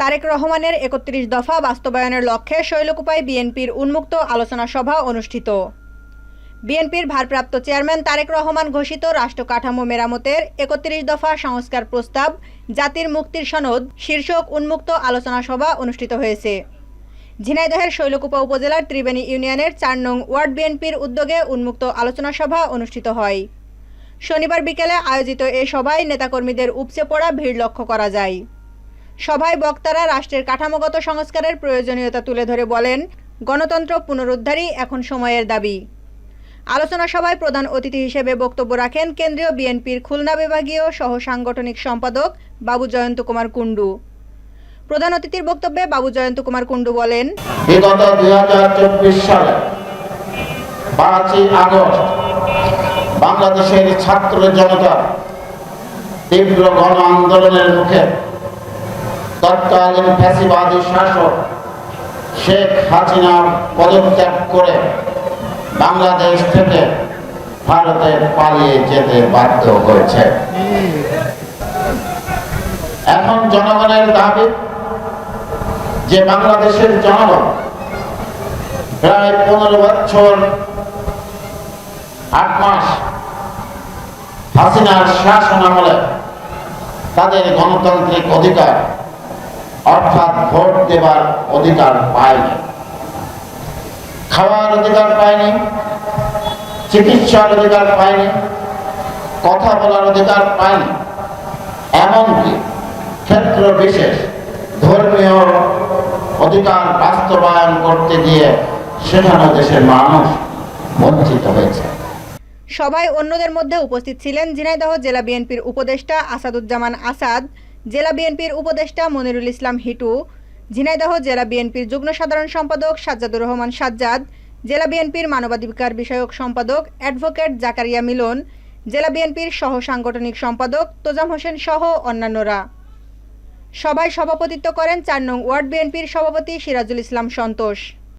তারেক রহমানের একত্রিশ দফা বাস্তবায়নের লক্ষ্যে শৈলকুপায় বিএনপির উন্মুক্ত আলোচনা সভা অনুষ্ঠিত। বিএনপির ভারপ্রাপ্ত চেয়ারম্যান তারেক রহমান ঘোষিত রাষ্ট্র কাঠামো মেরামতের একত্রিশ দফা সংস্কার প্রস্তাব, জাতির মুক্তির সনদ, শীর্ষক উন্মুক্ত আলোচনা সভা অনুষ্ঠিত হয়েছে। ঝিনাইদহের শৈলকুপা উপজেলার ত্রিবেণী ইউনিয়নের চার নং ওয়ার্ড বিএনপির উদ্যোগে উন্মুক্ত আলোচনা সভা অনুষ্ঠিত হয়। শনিবার বিকেলে আয়োজিত এ সভায় নেতাকর্মীদের উপচে পড়া ভিড় লক্ষ্য করা যায়। সভায় বক্তারা রাষ্ট্রের কাঠামোগত সংস্কারের প্রয়োজনীয়তা তুলে ধরে বলেন, গণতন্ত্র পুনরুদ্ধারই এখন সময়ের দাবি। আলোচনা সভায় প্রধান অতিথি হিসেবে বক্তব্য রাখেন কেন্দ্রীয় বিএনপির খুলনা বিভাগীয় সহ সাংগঠনিক সম্পাদক বাবু জয়ন্ত কুমার কুণ্ডু। প্রধান অতিথির বক্তব্যে বাবু জয়ন্ত কুমার কুণ্ডু বলেন, বিগত দুই হাজার চব্বিশ সালে পাঁচই আগস্ট বাংলাদেশের ছাত্র জনতা তীব্র গণ আন্দোলনের মুখে তৎকালীন ফ্যাসিবাদী শাসক শেখ হাসিনা পদত্যাগ করে বাংলাদেশ থেকে ভারতে পালিয়ে যেতে বাধ্য হয়েছে। এখন জনগণের দাবি যে বাংলাদেশের জনগণ প্রায় পনেরো বছর আট মাস হাসিনার শাসন আমলে তাদের গণতান্ত্রিক অধিকার অর্থাৎ ভোট দেবার অধিকার পায়নি। খাওয়ার অধিকার পায়নি, চিকিৎসার অধিকার পায়নি, কথা বলার অধিকার পায়নি। এমনকি ক্ষেত্র বিশেষ ধর্মীয় অধিকার বাস্তবায়ন করতে গিয়ে সেখানে দেশের মানুষ বঞ্চিত হয়েছে। সবাই অন্যদের মধ্যে উপস্থিত ছিলেন ঝিনাইদহ জেলা বিএনপির উপদেষ্টা আসাদুজ্জামান আসাদ জেলা বিএনপির উপদেষ্টা মনিরুল ইসলাম হিটু, ঝিনাইদহ জেলা বিএনপির যুগ্ম সাধারণ সম্পাদক সাজ্জাদুর রহমান সাজ্জাদ, জেলা বিএনপির মানবাধিকার বিষয়ক সম্পাদক অ্যাডভোকেট জাকারিয়া মিলন, জেলা বিএনপির সহ সাংগঠনিক সম্পাদক তোজাম হোসেন সহ অন্যান্যরা। সভায় সভাপতিত্ব করেন চার নং ওয়ার্ড বিএনপির সভাপতি সিরাজুল ইসলাম সন্তোষ।